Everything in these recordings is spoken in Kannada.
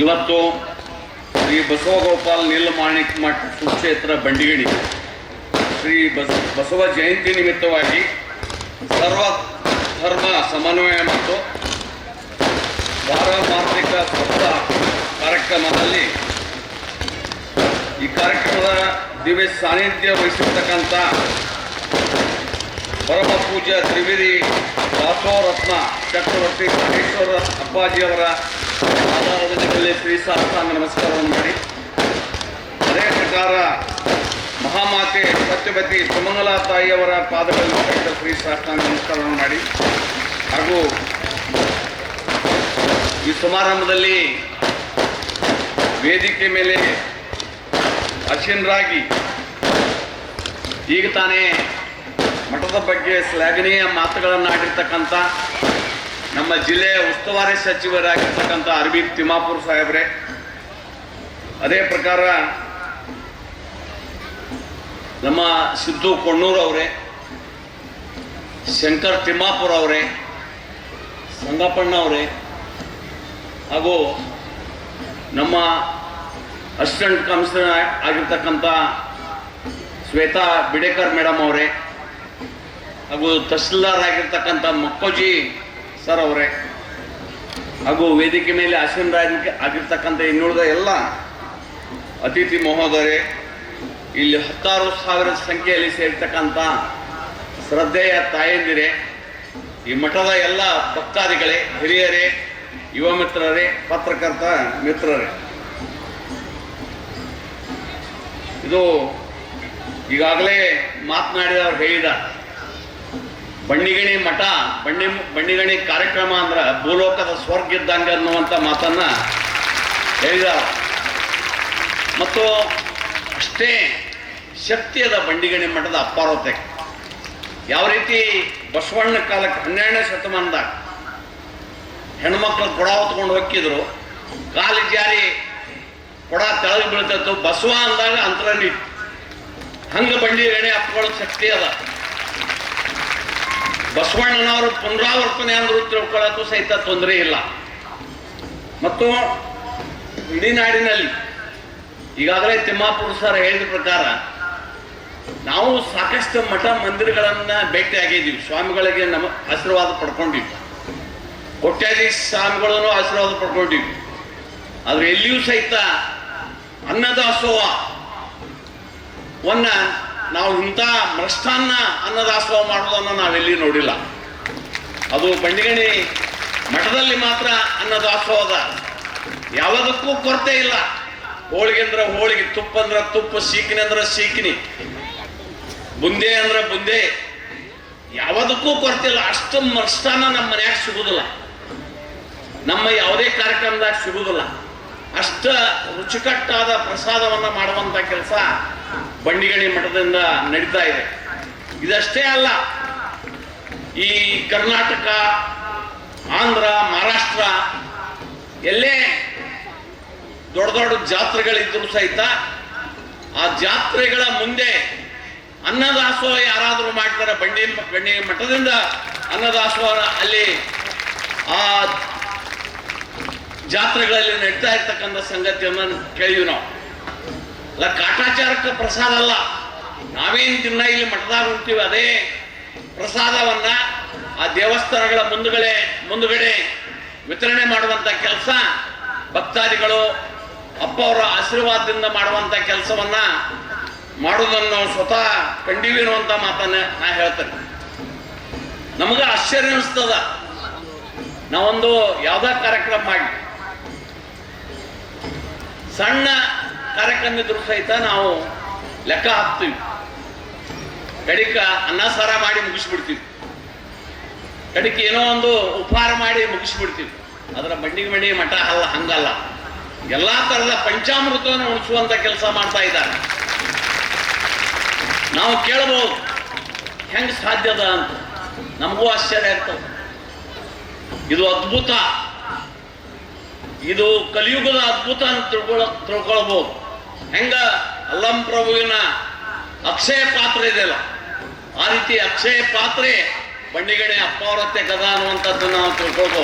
ಇವತ್ತು ಶ್ರೀ ಬಸವಗೋಪಾಲ್ ನೀಲಮಾಣಿಕ್ ಮಠ ಸುಕ್ಷೇತ್ರ ಬಂಡಿಗಣಿ ಶ್ರೀ ಬಸ, ಬಸವ ಜಯಂತಿ ನಿಮಿತ್ತವಾಗಿ ಸರ್ವ ಧರ್ಮ ಸಮನ್ವಯ ಮತ್ತು ಪಾರಮಾರ್ಥಿಕ ಸಪ್ತಾಹ ಕಾರ್ಯಕ್ರಮದಲ್ಲಿ ಈ ಕಾರ್ಯಕ್ರಮದ ದಿವ್ಯ ಸಾನ್ನಿಧ್ಯ ವಹಿಸಿರ್ತಕ್ಕಂಥ ಪರಮ ಪೂಜ್ಯ ತ್ರಿವೇದಿ ದಾಸೋರತ್ನ ಚಕ್ರವರ್ತಿ ಮಹೇಶ್ವರ ಅಪ್ಪಾಜಿಯವರ ಆಧಾರದ ಮೇಲೆ ಶ್ರೀ ಸಾಷ್ಟಾಂಗ ನಮಸ್ಕಾರವನ್ನು ಮಾಡಿ. ಅದೇ ಪ್ರಕಾರ ಮಹಾಮಾತೆ ಸತ್ಯಪತಿ ಸುಮಂಗಲಾ ತಾಯಿಯವರ ಪಾದಗಳನ್ನು ಕಟ್ಟಿದ ಶ್ರೀ ಸಾಷ್ಟಾಂಗ ನಮಸ್ಕಾರವನ್ನು ಮಾಡಿ. ಹಾಗೂ ಈ ಸಮಾರಂಭದಲ್ಲಿ ವೇದಿಕೆ ಮೇಲೆ ಅಶೀನರಾಗಿ ಈಗ ತಾನೇ ಮಠದ ಬಗ್ಗೆ ಶ್ಲಾಘನೀಯ ಮಾತುಗಳನ್ನು ಆಡಿರ್ತಕ್ಕಂಥ ನಮ್ಮ ಜಿಲ್ಲೆಯ ಉಸ್ತುವಾರಿ ಸಚಿವರಾಗಿರ್ತಕ್ಕಂಥ ಅರವಿಂದ್ ತಿಮ್ಮಾಪುರ್ ಸಾಹೇಬ್ರೆ, ಅದೇ ಪ್ರಕಾರ ನಮ್ಮ ಸಿದ್ದು ಕೊಣ್ಣೂರ್ ಅವರೇ, ಶಂಕರ್ ತಿಮ್ಮಾಪುರ್ ಅವರೇ, ಸಂಗಪ್ಪಣ್ಣ ಅವರೇ, ಹಾಗೂ ನಮ್ಮ ಅಸಿಸ್ಟೆಂಟ್ ಕಮಿಷನರ್ ಆಗಿರ್ತಕ್ಕಂಥ ಶ್ವೇತಾ ಬಿಡೇಕರ್ ಮೇಡಮ್ ಅವರೇ, ಹಾಗೂ ತಹಸೀಲ್ದಾರ್ ಆಗಿರ್ತಕ್ಕಂಥ ಮಕ್ಕೋಜಿ ಸರ್ ಅವರೇ, ಹಾಗೂ ವೇದಿಕೆ ಮೇಲೆ ಆಸೀನರಾಗಿ ಆಗಿರ್ತಕ್ಕಂಥ ಇನ್ನುಳಿದ ಎಲ್ಲ ಅತಿಥಿ ಮಹೋದಯರೇ, ಇಲ್ಲಿ ಹತ್ತಾರು ಸಾವಿರ ಸಂಖ್ಯೆಯಲ್ಲಿ ಸೇರ್ತಕ್ಕಂಥ ಶ್ರದ್ಧೆಯ ತಾಯಂದಿರೇ, ಈ ಮಠದ ಎಲ್ಲ ಭಕ್ತಾದಿಗಳೇ, ಹಿರಿಯರೇ, ಯುವ ಮಿತ್ರರೇ, ಪತ್ರಕರ್ತ ಮಿತ್ರರೇ. ಇದು ಈಗಾಗಲೇ ಮಾತನಾಡಿದವರು ಹೇಳಿದ ಬಂಡಿಗಣಿ ಮಠ, ಬಣ್ಣಿ, ಬಣ್ಣಿಗಣಿ ಕಾರ್ಯಕ್ರಮ ಅಂದ್ರೆ ಭೂಲೋಕದ ಸ್ವರ್ಗ ಇದ್ದಂಗೆ ಅನ್ನುವಂಥ ಮಾತನ್ನ ಹೇಳಿದ ಮತ್ತು ಅಷ್ಟೇ ಶಕ್ತಿಯದ ಬಂಡಿಗಣಿ ಮಠದ ಅಪ್ಪಾರೋತೆ. ಯಾವ ರೀತಿ ಬಸವಣ್ಣ ಕಾಲಕ್ಕೆ ಹನ್ನೆರಡನೇ ಶತಮಾನದಾಗ ಹೆಣ್ಮಕ್ಳು ಕೊಡ ಹೊತ್ಕೊಂಡು ಹೊಕ್ಕಿದ್ರು, ಕಾಲು ಜಾರಿ ಕೊಡ ತೆಳಗೆ ಬೀಳ್ತಿತ್ತು, ಬಸವ ಅಂದಾಗ ಅಂತರ ಹಂಗೆ ಹಂಗ ಬಂಡಿಗಣಿ ಅಪ್ಪಗಳ ಶಕ್ತಿ ಅದ. ಬಸವಣ್ಣನವರು ಪುನರಾವರ್ತನೆ ಅಂದ್ರು ತಿಳ್ಕೊಳ್ಳೋಕ್ಕೂ ಸಹಿತ ತೊಂದರೆ ಇಲ್ಲ. ಮತ್ತು ಇಡೀ ನಾಡಿನಲ್ಲಿ ಈಗಾಗಲೇ ತಿಮ್ಮಾಪುರ ಸರ್ ಹೇಳಿದ ಪ್ರಕಾರ ನಾವು ಸಾಕಷ್ಟು ಮಠ ಮಂದಿರಗಳನ್ನ ಭೇಟಿ ಆಗಿದ್ದೀವಿ, ಸ್ವಾಮಿಗಳಿಗೆ ನಮ್ಮ ಆಶೀರ್ವಾದ ಪಡ್ಕೊಂಡಿವಿ. ಕೊಟ್ಟಾದಿ ಸ್ವಾಮಿಗಳನ್ನು ಆಶೀರ್ವಾದ ಪಡ್ಕೊಂಡಿವಿ. ಆದ್ರೆ ಎಲ್ಲಿಯೂ ಸಹಿತ ಅನ್ನದಾಸೋಹ ವನ್ನ ನಾವು ಇಂಥ ಮೃಷ್ಟಾನ್ನ ಅನ್ನದಾಸೋಹ ಮಾಡೋದನ್ನು ನಾವೆಲ್ಲಿ ನೋಡಿಲ್ಲ. ಅದು ಬಂಡಿಗಣಿ ಮಠದಲ್ಲಿ ಮಾತ್ರ ಅನ್ನದಾಸೋಹದ. ಯಾವುದಕ್ಕೂ ಕೊರತೆ ಇಲ್ಲ. ಹೋಳಿಗೆ ಅಂದ್ರೆ ಹೋಳಿಗೆ, ತುಪ್ಪ ಅಂದ್ರೆ ತುಪ್ಪ, ಸೀಕಿನಿ ಅಂದ್ರೆ ಸೀಕಿನಿ. ಬುಂದೆ ಅಂದ್ರೆ ಬುಂದೆ. ಯಾವುದಕ್ಕೂ ಕೊರತೆ ಇಲ್ಲ. ಅಷ್ಟು ಮೃಷ್ಟಾನ್ನ ನಮ್ಮ ಮನ್ಯಾಗ ಸಿಗುದಿಲ್ಲ. ನಮ್ಮ ಯಾವುದೇ ಕಾರ್ಯಕ್ರಮದಾಗ ಸಿಗುದಿಲ್ಲ. ಅಷ್ಟ ರುಚಿಕಟ್ಟಾದ ಪ್ರಸಾದವನ್ನ ಮಾಡುವಂತ ಕೆಲಸ ಬಂಡಿಗಣಿ ಮಠದಿಂದ ನಡೀತಾ ಇದೆ. ಇದಷ್ಟೇ ಅಲ್ಲ, ಈ ಕರ್ನಾಟಕ, ಆಂಧ್ರ, ಮಹಾರಾಷ್ಟ್ರ, ಎಲ್ಲೇ ದೊಡ್ಡ ದೊಡ್ಡ ಜಾತ್ರೆಗಳಿದ್ರು ಸಹಿತ ಆ ಜಾತ್ರೆಗಳ ಮುಂದೆ ಅನ್ನದಾಸೋಹ ಯಾರಾದರೂ ಮಾಡ್ತಾರೆ, ಬಂಡಿ ಬಂಡಿ ಮಠದಿಂದ ಅನ್ನದಾಸೋಹ ಅಲ್ಲಿ ಆ ಜಾತ್ರೆಗಳಲ್ಲಿ ನಡೀತಾ ಇರ್ತಕ್ಕಂಥ ಸಂಗತಿಯನ್ನು ಕೇಳಿದ್ವಿ ನಾವು. ಅಲ್ಲ, ಕಾಟಾಚಾರಕ್ಕೆ ಪ್ರಸಾದ ಅಲ್ಲ ನಾವೇನು ದಿನ ಇಲ್ಲಿ ಮಠದಾಗ ಉಂಟೀವಿ ಅದೇ ಪ್ರಸಾದವನ್ನ ಆ ದೇವಸ್ಥಾನಗಳ ಮುಂದುಗಡೆ ಮುಂದುಗಡೆ ವಿತರಣೆ ಮಾಡುವಂತ ಕೆಲಸ, ಭಕ್ತಾದಿಗಳು ಅಪ್ಪ ಅವರ ಆಶೀರ್ವಾದದಿಂದ ಮಾಡುವಂತ ಕೆಲಸವನ್ನ ಮಾಡುವುದನ್ನು ಸ್ವತಃ ಕಂಡೀವಿ ಅನ್ನುವಂತ ಮಾತನ್ನ ನಾ ಹೇಳ್ತೇನೆ. ನಮಗೆ ಆಶ್ಚರ್ಯ ಅನಿಸ್ತದ. ನಾವೊಂದು ಯಾವುದೋ ಕಾರ್ಯಕ್ರಮ ಮಾಡಿ, ಸಣ್ಣ ಕಾರ್ಯಕ್ರಮ ಇದ್ರು ಸಹಿತ ನಾವು ಲೆಕ್ಕ ಹಾಕ್ತೀವಿ. ಕಡಿಕ ಅನ್ನ ಸಾರ ಮಾಡಿ ಮುಗಿಸ್ಬಿಡ್ತೀವಿ. ಕಡಿಕೆ ಏನೋ ಒಂದು ಉಪಹಾರ ಮಾಡಿ ಮುಗಿಸ್ಬಿಡ್ತೀವಿ. ಅದರ ಬಂಡಿಗೆ ಮಂಡಿ ಮಠ ಅಲ್ಲ, ಹಂಗಲ್ಲ. ಎಲ್ಲಾ ತರದ ಪಂಚಾಮೃತವನ್ನು ಉಳಿಸುವಂತ ಕೆಲಸ ಮಾಡ್ತಾ ಇದ್ದಾರೆ. ನಾವು ಕೇಳಬಹುದು ಹೆಂಗ್ ಸಾಧ್ಯದ ಅಂತ. ನಮಗೂ ಆಶ್ಚರ್ಯ ಆಗ್ತದೆ. ಇದು ಅದ್ಭುತ. ಇದು ಕಲಿಯುಗದ ಅದ್ಭುತ ಅಂತ ತಿಳ್ಕೊಳ ತಿಳ್ಕೊಳ್ಬಹುದು ಹೆಂಗ ಅಲ್ಲಂ ಪ್ರಭುವಿನ ಅಕ್ಷಯ ಪಾತ್ರೆ ಇದೆಯಲ್ಲ? ಆ ರೀತಿ ಅಕ್ಷಯ ಪಾತ್ರೆ ಬಂಡಿಗಣೆ ಅಪ್ಪ ಅವರತ್ತೆ ಕದ ಅನ್ನುವಂಥದ್ದು ನಾವು ತಿಳ್ಕೊಬೋದು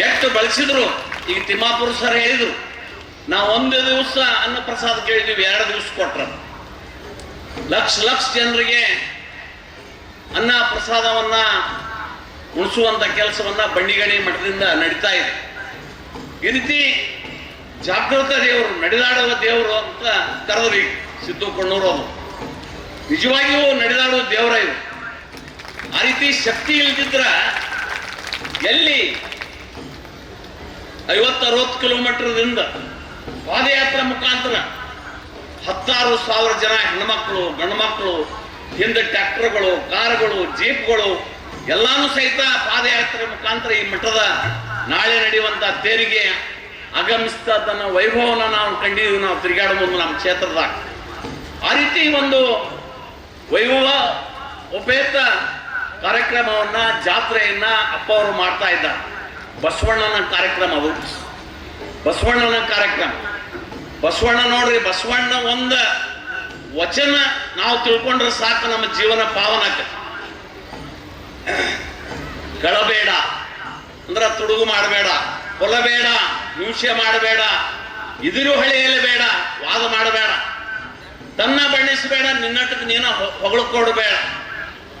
ಎಷ್ಟು ಬಳಸಿದ್ರು ಈಗ ತಿಮ್ಮಾಪುರ ಸರ್ ಹೇಳಿದ್ರು, ನಾವು ಒಂದು ದಿವಸ ಅನ್ನ ಪ್ರಸಾದ ಕೇಳಿದ್ವಿ, ಎರಡು ದಿವಸ ಕೊಟ್ರ. ಲಕ್ಷ ಲಕ್ಷ ಜನರಿಗೆ ಅನ್ನ ಪ್ರಸಾದವನ್ನ ಉಣಿಸುವಂತ ಕೆಲಸವನ್ನ ಬಂಡಿಗಣಿ ಮಠದಿಂದ ನಡೀತಾ ಇದೆ. ಈ ರೀತಿ ಜಾಗೃತ ದೇವರು, ನಡೆದಾಡುವ ದೇವರು ಅಂತ ಕರೆದ್ರಿ ಸಿದ್ದು ಕೊಣ್ಣೂರು ಅವರು. ನಿಜವಾಗಿಯೂ ನಡೆದಾಡುವ ದೇವರ ಇವರು ಆ ರೀತಿ ಶಕ್ತಿ ಇಲ್ದಿದ್ರ ಎಲ್ಲಿ ಐವತ್ತರವತ್ತು ಕಿಲೋಮೀಟರ್ದಿಂದ ಪಾದಯಾತ್ರೆ ಮುಖಾಂತರ ಹತ್ತಾರು ಸಾವಿರ ಜನ ಹೆಣ್ಮಕ್ಳು ಗಂಡು ಮಕ್ಕಳು ಹಿಂದೆ ಟ್ರ್ಯಾಕ್ಟರ್ಗಳು, ಕಾರುಗಳು, ಜೀಪ್ಗಳು, ಎಲ್ಲಾನು ಸಹಿತ ಪಾದಯಾತ್ರೆ ಮುಖಾಂತರ ಈ ಮಠದ ನಾಳೆ ನಡೆಯುವಂತ ತೇರಿಗೆ ಆಗಮಿಸ್ತದನ್ನ ವೈಭವನ ನಾವು ಕಂಡಿದ್ದೀವಿ, ನಾವು ತಿರುಗಾಡೋ ನಮ್ಮ ಕ್ಷೇತ್ರದಾಗ. ಆ ರೀತಿ ಒಂದು ವೈಭವ, ಉಪೇತ ಕಾರ್ಯಕ್ರಮವನ್ನ, ಜಾತ್ರೆಯನ್ನ ಅಪ್ಪ ಅವರು ಮಾಡ್ತಾ ಇದ್ದಾರೆ. ಬಸವಣ್ಣನ ಕಾರ್ಯಕ್ರಮ ಅದು. ಬಸವಣ್ಣನ ಕಾರ್ಯಕ್ರಮ. ಬಸವಣ್ಣ ನೋಡ್ರಿ, ಬಸವಣ್ಣ ಒಂದ ವಚನ ನಾವು ತಿಳ್ಕೊಂಡ್ರೆ ಸಾಕು ನಮ್ಮ ಜೀವನ ಪಾವನ ಕಳಬೇಡ. ಅಂದ್ರೆ ತುಡುಗು ಮಾಡಬೇಡ. ಕೊಲ್ಲಬೇಡ. ಹಿಂಸೆ ಮಾಡಬೇಡ, ಇದಿರು ಹಳೆಯಲ್ಲಿ ಬೇಡ, ವಾದ ಮಾಡಬೇಡ. ತನ್ನ ಬಣ್ಣಿಸಬೇಡ, ನಿನ್ನಟ್ಟಕ್ಕೆ ನೀನು ಹೊ- ಹೊಗಳ್ಕೊಡ್ಬೇಡ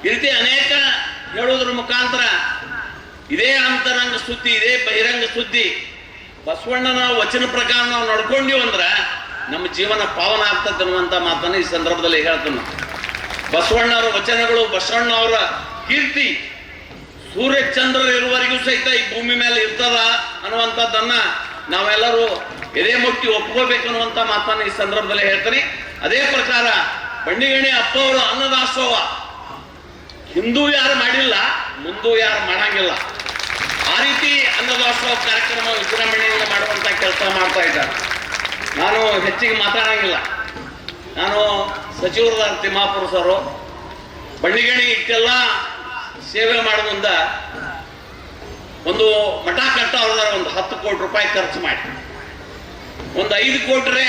ಈ ರೀತಿ ಅನೇಕ ಹೇಳುವುದ್ರ ಮುಖಾಂತರ ಇದೇ ಅಂತರಂಗ ಸುದ್ದಿ, ಇದೇ ಬಹಿರಂಗ ಸುದ್ದಿ, ಬಸವಣ್ಣನ ವಚನ ಪ್ರಕಾರ ನಾವು ನಡ್ಕೊಂಡಿವ್ ಅಂದ್ರ ನಮ್ಮ ಜೀವನ ಪಾವನ ಆಗ್ತದೆ ಅನ್ನುವಂತ ಮಾತನ್ನು ಈ ಸಂದರ್ಭದಲ್ಲಿ ಹೇಳ್ತೇನೆ. ಬಸವಣ್ಣವರ ವಚನಗಳು ಬಸವಣ್ಣ ಅವರ ಕೀರ್ತಿ ಸೂರ್ಯ ಚಂದ್ರ ಇರುವವರೆಗೂ ಸಹಿತ ಈ ಭೂಮಿ ಮೇಲೆ ಇರ್ತದ ಅನ್ನುವಂಥದ್ದನ್ನ ನಾವೆಲ್ಲರೂ ಎದೆ ಮುಟ್ಟಿ ಒಪ್ಕೋಬೇಕು ಅನ್ನುವಂಥ ಮಾತನ್ನ ಈ ಸಂದರ್ಭದಲ್ಲಿ ಹೇಳ್ತೀನಿ. ಅದೇ ಪ್ರಕಾರ ಬಂಡಿಗಣಿ ಅಪ್ಪ ಅವರು ಅನ್ನದಾಸೋಹ. ಹಿಂದೂ ಯಾರು ಮಾಡಿಲ್ಲ, ಮುಂದೂ ಯಾರು ಮಾಡಂಗಿಲ್ಲ. ಆ ರೀತಿ ಅನ್ನದಾಸೋಹ ಕಾರ್ಯಕ್ರಮ ವಿಜೃಂಭಣೆಯಿಂದ ಮಾಡುವಂತ ಕೆಲಸ ಮಾಡ್ತಾ ಇದ್ದಾರೆ. ನಾನು ಹೆಚ್ಚಿಗೆ ಮಾತಾಡಂಗಿಲ್ಲ. ನಾನು ಸಚಿವರಾದ ತಿಮ್ಮಾಪುರ ಸರು. ಬಂಡಿಗಣಿ ಇಷ್ಟೆಲ್ಲ ಸೇವೆ ಮಾಡುವುದ ಒಂದು ಮಠ ಕಟ್ಟ ಅವ್ರದಾರ ಒಂದು ಹತ್ತು ಕೋಟಿ ರೂಪಾಯಿ ಖರ್ಚು ಮಾಡಿ. ಒಂದು ಐದು ಕೋಟ್ರೆ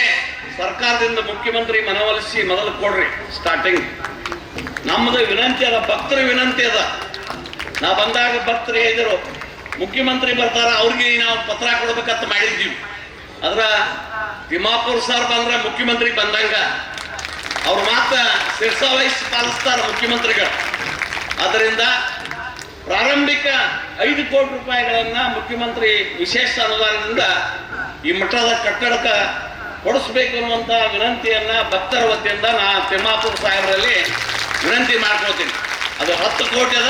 ಸರ್ಕಾರದಿಂದ ಮುಖ್ಯಮಂತ್ರಿ ಮನವೊಲಿಸಿ ಮೊದಲು ಕೊಡ್ರಿ ಸ್ಟಾರ್ಟಿಂಗ್ ನಮ್ಮದು ವಿನಂತಿ ಅದ, ಭಕ್ತರ ವಿನಂತಿ ಅದ. ನಾ ಬಂದಾಗ ಭಕ್ತರು ಹೇಳಿದರು, ಮುಖ್ಯಮಂತ್ರಿ ಬರ್ತಾರ, ಅವ್ರಿಗೆ ನಾವು ಪತ್ರ ಕೊಡ್ಬೇಕಂತ ಮಾಡಿದ್ದೀವಿ. ಅದ್ರ ತಿಮ್ಮಾಪುರ್ ಸರ್ ಬಂದ್ರೆ ಮುಖ್ಯಮಂತ್ರಿ ಬಂದಂಗ, ಅವ್ರು ಮಾತ್ರ ಶಿರ್ಸಾ ವಹಿಸಿ ಪಾಲಿಸ್ತಾರ ಮುಖ್ಯಮಂತ್ರಿಗಳು. ಆದ್ದರಿಂದ ಪ್ರಾರಂಭಿಕ ಐದು ಕೋಟಿ ರೂಪಾಯಿಗಳನ್ನ ಮುಖ್ಯಮಂತ್ರಿ ವಿಶೇಷ ಅನುದಾನದಿಂದ ಈ ಮಠದ ಕಟ್ಟಡಕ್ಕೆ ಕೊಡಿಸ್ಬೇಕು ಅನ್ನುವಂಥ ವಿನಂತಿಯನ್ನ ಭಕ್ತರ ವತಿಯಿಂದ ನಾ ತಿಮ್ಮಾಪುರ ಸಾಹೇಬರಲ್ಲಿ ವಿನಂತಿ ಮಾಡ್ಕೊಳ್ತೀನಿ. ಅದು ಹತ್ತು ಕೋಟಿ ಅದ.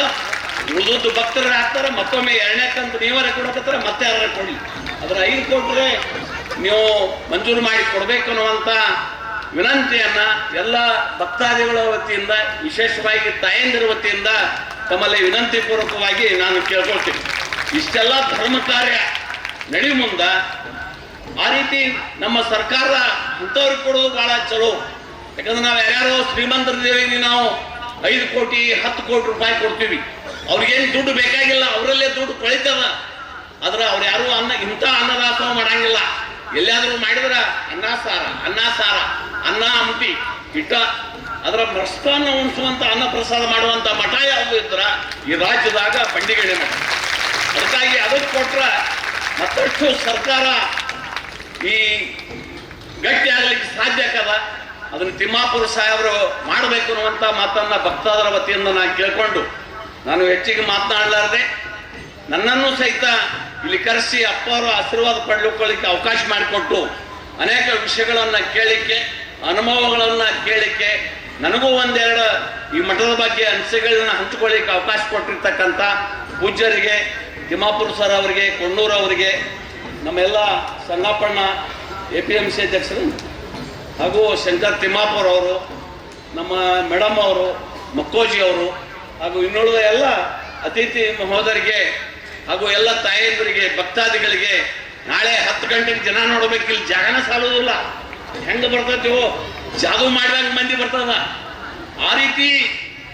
ಉಳಿದದ್ದು ಭಕ್ತರು ಹಾಕ್ತಾರೆ ಮತ್ತೊಮ್ಮೆ ಎರಡನೇ ಕಂತು ನೀವರೇ ಕೊಡಕತ್ತಾರೆ ಮತ್ತೆ ಯಾರ ಕೊಡಿ. ಅದರ ಐದು ಕೋಟಿ ನೀವು ಮಂಜೂರು ಮಾಡಿ ಕೊಡಬೇಕು ಅನ್ನುವಂಥ ವಿನಂತಿಯನ್ನು ಎಲ್ಲ ಭಕ್ತಾದಿಗಳ ವತಿಯಿಂದ, ವಿಶೇಷವಾಗಿ ತಾಯಂದಿರ ವತಿಯಿಂದ ತಮ್ಮಲ್ಲಿ ವಿನಂತಿ ಪೂರ್ವಕವಾಗಿ ನಾನು ಕೇಳ್ಕೊಳ್ತೀನಿ. ಇಷ್ಟೆಲ್ಲ ಧರ್ಮ ಕಾರ್ಯ ನಡೆಯುವ ಮುಂದ, ಆ ರೀತಿ ನಮ್ಮ ಸರ್ಕಾರ ಅಂಥವ್ರಿಗೆ ಕೊಡೋದು ಬಹಳ ಚಲೋ. ಯಾಕಂದ್ರೆ ನಾವು ಯಾರ್ಯಾರೋ ಶ್ರೀಮಂತರಿದ್ದೇವೆ ನಾವು ಐದು ಕೋಟಿ, ಹತ್ತು ಕೋಟಿ ರೂಪಾಯಿ ಕೊಡ್ತೀವಿ. ಅವ್ರಿಗೇನು ದುಡ್ಡು ಬೇಕಾಗಿಲ್ಲ, ಅವರಲ್ಲೇ ದುಡ್ಡು ಕಳೀತದ. ಆದ್ರೆ ಅವ್ರು ಯಾರು ಅನ್ನ, ಇಂಥ ಅನ್ನದಾಸವ ಮಾಡಂಗಿಲ್ಲ. ಎಲ್ಲಿಯಾದ್ರೂ ಮಾಡಿದ್ರ ಅನ್ನ ಸಾರ ಅನ್ನ ಸಾರ, ಅನ್ನ ಹಂಪಿ, ಇಟ್ಟ ಅದರ ಪ್ರಸ್ಥಾನ ಅನ್ನ ಪ್ರಸಾದ ಮಾಡುವಂತ ಮಠ ಯಾವುದು ಇದ್ರ ಈ ರಾಜ್ಯದಾಗ ಬಂಡಿಗಳ ಮಠ. ಅದಕ್ಕಾಗಿ ಅದಕ್ಕೆ ಕೊಟ್ರ ಮತ್ತಷ್ಟು ಸರ್ಕಾರ ಈ ಗಟ್ಟಿ ಆಗಲಿಕ್ಕೆ ಸಾಧ್ಯ ಆಗದ ಅದನ್ನು ತಿಮ್ಮಾಪುರ ಸಾಹೇಬರು ಮಾಡಬೇಕು ಅನ್ನುವಂತ ಮಾತನ್ನ ಭಕ್ತಾದರ ವತಿಯಿಂದ ನಾನು ಕೇಳಿಕೊಂಡು ನಾನು ಹೆಚ್ಚಿಗೆ ಮಾತನಾಡಲಾರದೆ. ನನ್ನನ್ನು ಸಹಿತ ಇಲ್ಲಿ ಕರೆಸಿ ಅಪ್ಪ ಅವರ ಆಶೀರ್ವಾದ ಪಡೆದುಕೊಳ್ಳಿಕ್ಕೆ ಅವಕಾಶ ಮಾಡಿಕೊಟ್ಟು ಅನೇಕ ವಿಷಯಗಳನ್ನು ಕೇಳಿಕೆ ಅನುಭವಗಳನ್ನು ಕೇಳಿಕ್ಕೆ ನನಗೂ ಒಂದೆರಡು ಈ ಮಠದ ಬಗ್ಗೆ ಅನಿಸಿಕೆಗಳನ್ನ ಹಂಚಿಕೊಳ್ಳಿಕ್ಕೆ ಅವಕಾಶ ಕೊಟ್ಟಿರ್ತಕ್ಕಂಥ ಪೂಜ್ಯರಿಗೆ, ತಿಮ್ಮಾಪುರ ಸರ್ ಅವರಿಗೆ, ಕೊಣ್ಣೂರು ಅವರಿಗೆ, ನಮ್ಮೆಲ್ಲ Sangappanna A P M C ಅಧ್ಯಕ್ಷರು, ಹಾಗೂ ಶಂಕರ್ ತಿಮ್ಮಾಪುರ್ ಅವರು, ನಮ್ಮ ಮೇಡಮ್ ಅವರು, ಮಕ್ಕೋಜಿ ಅವರು, ಹಾಗೂ ಇನ್ನುಳಿದ ಎಲ್ಲ ಅತಿಥಿ ಮಹೋದರಿಗೆ ಹಾಗೂ ಎಲ್ಲ ತಾಯಂದರಿಗೆ, ಭಕ್ತಾದಿಗಳಿಗೆ ನಾಳೆ ಹತ್ತು ಗಂಟೆಗೆ ಜನ ನೋಡಬೇಕು ಇಲ್ಲಿ ಜಾಗನ ಸಾಲೋದಿಲ್ಲ ಹೆಂಗೆ ಬರ್ತೈತಿವೋ ಜಾದು ಮಾಡಿದಾಗ ಮಂದಿ ಬರ್ತದ ಆ ರೀತಿ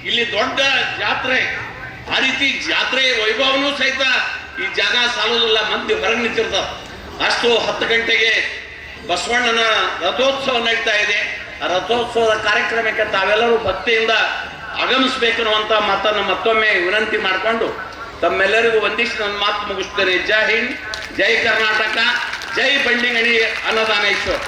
ಇಲ್ಲಿ ದೊಡ್ಡ ಜಾತ್ರೆ. ಆ ರೀತಿ ಜಾತ್ರೆ ವೈಭವನೂ ಸಹಿತ ಈ ಜಾಗ ಸಾಲೋದಿಲ್ಲ ಮಂದಿ ಹೊರಗೆ ನಿಂತಿರ್ತಾವ ಅಷ್ಟು ಹತ್ತು ಗಂಟೆಗೆ ಬಸವಣ್ಣನ ರಥೋತ್ಸವ ನಡೀತಾ ಇದೆ. ಆ ರಥೋತ್ಸವದ ಕಾರ್ಯಕ್ರಮಕ್ಕೆ ತಾವೆಲ್ಲರೂ ಭಕ್ತಿಯಿಂದ ಆಗಮಿಸ್ಬೇಕು ಅನ್ನುವಂತ ಮಾತನ್ನ ಮತ್ತೊಮ್ಮೆ ವಿನಂತಿ ಮಾಡಿಕೊಂಡು ತಮ್ಮೆಲ್ಲರಿಗೂ ಒಂದಿಷ್ಟು ನನ್ನ ಮಾತು ಮುಗಿಸ್ತೇನೆ ಜೈ ಹಿಂದ್, ಜೈ ಕರ್ನಾಟಕ, ಜೈ ಬಂಡಿಗಣಿ ಅನ್ನದಾನೇಶ್ವರ್.